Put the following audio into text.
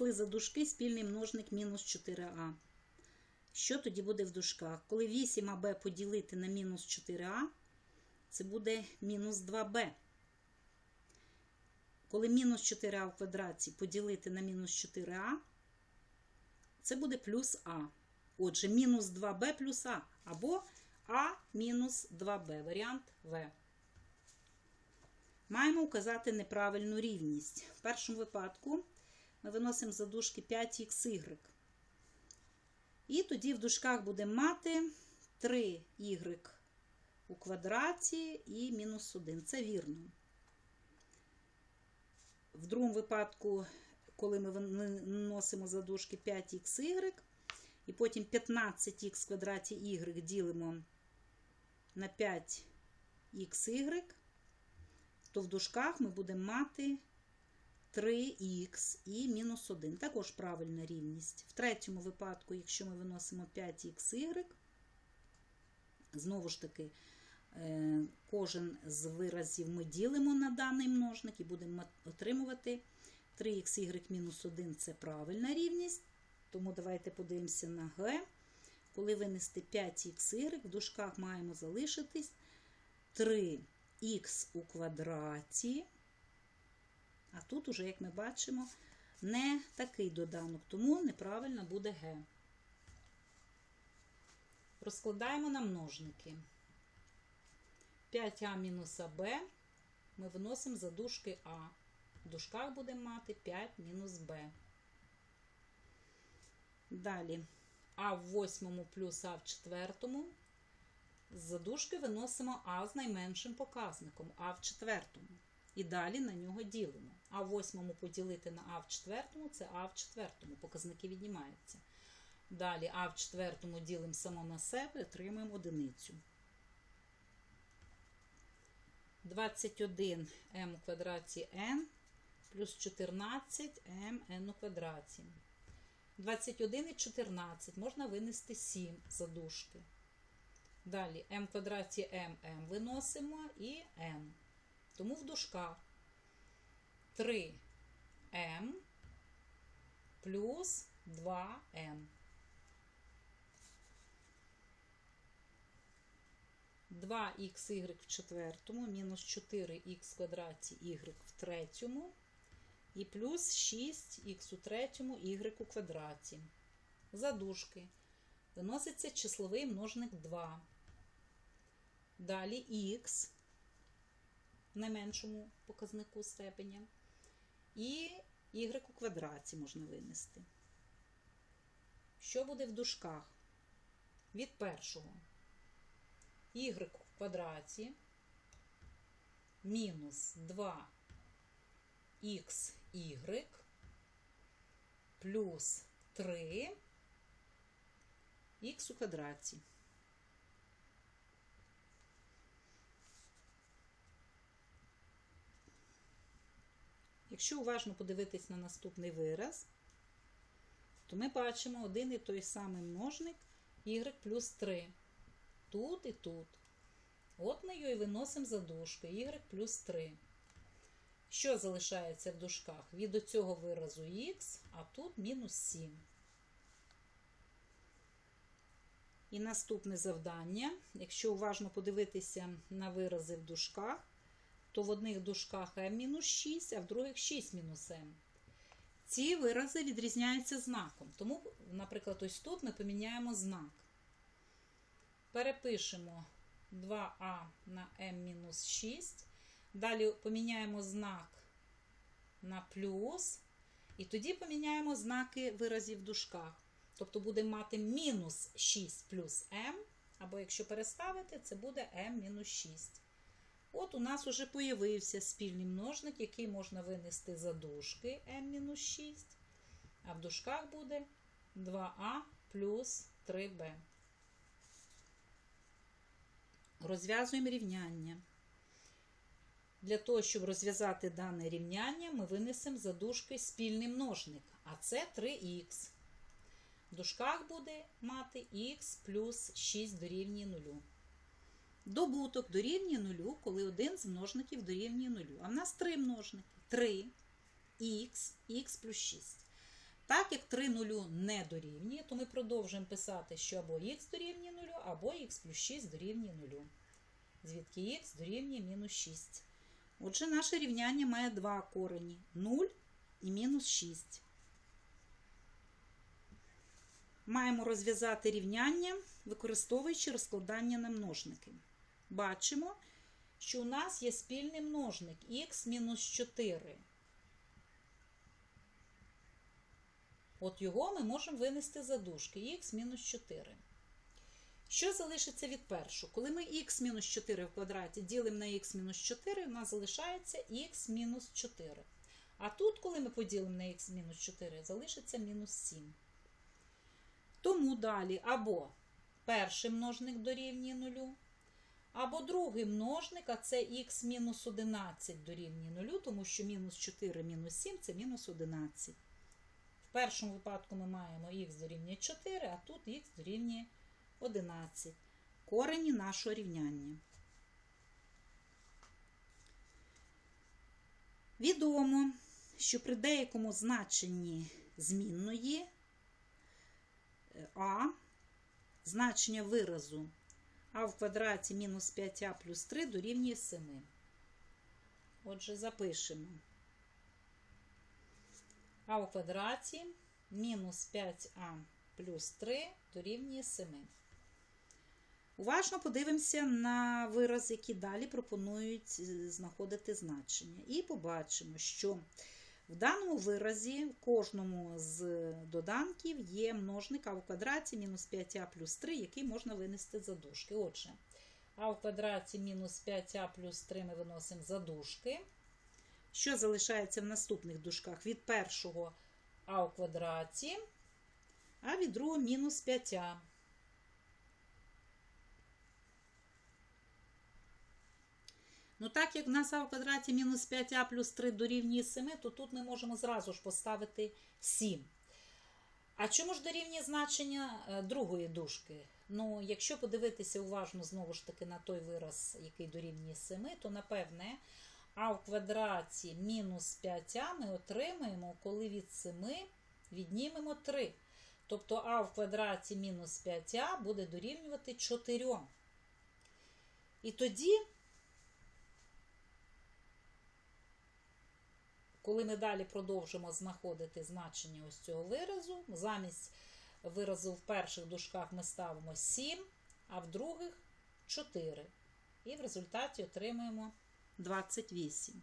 винесли за дужки спільний множник мінус 4а. Що тоді буде в дужках? Коли 8аб поділити на мінус 4а, це буде мінус 2b. Коли мінус 4а в квадраті поділити на мінус 4а, це буде плюс а. Отже, мінус 2b плюс а. Або а мінус 2b. Варіант В. Маємо указати неправильну рівність. В першому випадку виносимо за дужки 5х. І тоді в дужках будемо мати 3y у квадраті і мінус 1. Це вірно. В другому випадку, коли ми виносимо за дужки 5х, і потім 15х в квадраті y ділимо на 5xy, то в дужках ми будемо мати 3х і мінус 1. Також правильна рівність. В третьому випадку, якщо ми виносимо 5xy, знову ж таки, е, кожен з виразів ми ділимо на даний множник і будемо отримувати 3xy мінус 1 це правильна рівність. Тому давайте подивимося на Г. Коли винести 5xy, в дужках маємо залишитись 3х у квадраті. А тут уже, як ми бачимо, не такий доданок, тому неправильно буде Г. Розкладаємо на множники. 5а мінус АБ ми виносимо за дужки А. В дужках будемо мати 5 мінус Б. Далі А в восьмому плюс А в четвертому. З задушки виносимо А з найменшим показником А в четвертому. І далі на нього ділимо. А восьмому поділити на А в четвертому це А в четвертому. Показники віднімаються. Далі А в четвертому ділимо само на себе, отримуємо одиницю. 21 м у квадраті n плюс 14 mn у квадраті. 21 і 14 можна винести 7 задушки. Далі в квадраті mm виносимо і m. Тому в дужках 3m плюс 2m. 2xy в четвертому, мінус 4х в квадраті y в третьому, і плюс 6х у третьому, y у квадраті. Задушки. Виноситься числовий множник 2. Далі х в найменшому показнику степеня. І y у квадраті можна винести. Що буде в дужках? Від першого y в квадраті мінус 2xy плюс 3 х у квадраті. Якщо уважно подивитись на наступний вираз, то ми бачимо один і той самий множник y плюс 3. Тут і тут. От ми його і виносимо за дужки y плюс 3. Що залишається в дужках? Від цього виразу х, а тут мінус 7. І наступне завдання. Якщо уважно подивитися на вирази в дужках, то в одних дужках m-6, а в других 6 мінус m. Ці вирази відрізняються знаком. Тому, наприклад, ось тут ми поміняємо знак. Перепишемо 2а на m-6. Далі поміняємо знак на плюс. І тоді поміняємо знаки виразів в дужках. Тобто будемо мати мінус 6 плюс m, або якщо переставити, це буде m-6. От у нас уже появився спільний множник, який можна винести за дужки m-6. А в дужках буде 2а плюс 3b. Розв'язуємо рівняння. Для того, щоб розв'язати дане рівняння, ми винесемо за дужки спільний множник, а це 3х. В дужках буде мати х плюс 6 дорівнює 0. Добуток дорівнює 0, коли один з множників дорівнює 0. А в нас три множники. 3х, х плюс 6. Так як 3 нулю не дорівнює, то ми продовжуємо писати, що або х дорівнює 0, або х плюс 6 дорівнює 0. Звідки х дорівнює мінус 6. Отже, наше рівняння має два корені 0 і мінус 6. Маємо розв'язати рівняння, використовуючи розкладання на множники. Бачимо, що у нас є спільний множник х мінус 4. От його ми можемо винести за дужки х мінус 4. Що залишиться від першого? Коли ми х мінус 4 в квадраті ділимо на х мінус 4, у нас залишається х мінус 4. А тут, коли ми поділимо на х мінус 4, залишиться мінус 7. Тому далі або перший множник дорівнює 0, або другий множник, а це х мінус 11 дорівнює 0, тому що мінус 4 мінус 7 це мінус 11. В першому випадку ми маємо х дорівнює 4, а тут х дорівнює 11. Корені нашого рівняння. Відомо, що при деякому значенні змінної е, а значення виразу а в квадраті мінус 5а плюс 3 дорівнює 7. Отже, запишемо. А у квадраті мінус 5а плюс 3 дорівнює 7. Уважно подивимося на вираз, які далі пропонують е, знаходити значення. І побачимо, що в даному виразі в кожному з доданків є множник а в квадраті мінус 5а плюс 3, який можна винести за дужки. Отже, а в квадраті мінус 5а плюс 3 ми виносимо за дужки. Що залишається в наступних дужках? Від першого а у квадраті, а від другого мінус 5а. Ну, так як в нас а в квадраті мінус 5а плюс 3 дорівнює 7, то тут ми можемо зразу ж поставити 7. А чому ж дорівнює значення е, другої дужки? Ну, якщо подивитися уважно знову ж таки на той вираз, який дорівнює 7, то напевне а в квадраті мінус 5а ми отримаємо, коли від 7 віднімемо 3. Тобто а в квадраті мінус 5а буде дорівнювати 4. І тоді, коли ми далі продовжимо знаходити значення ось цього виразу, замість виразу в перших дужках ми ставимо 7, а в других 4. І в результаті отримаємо 28.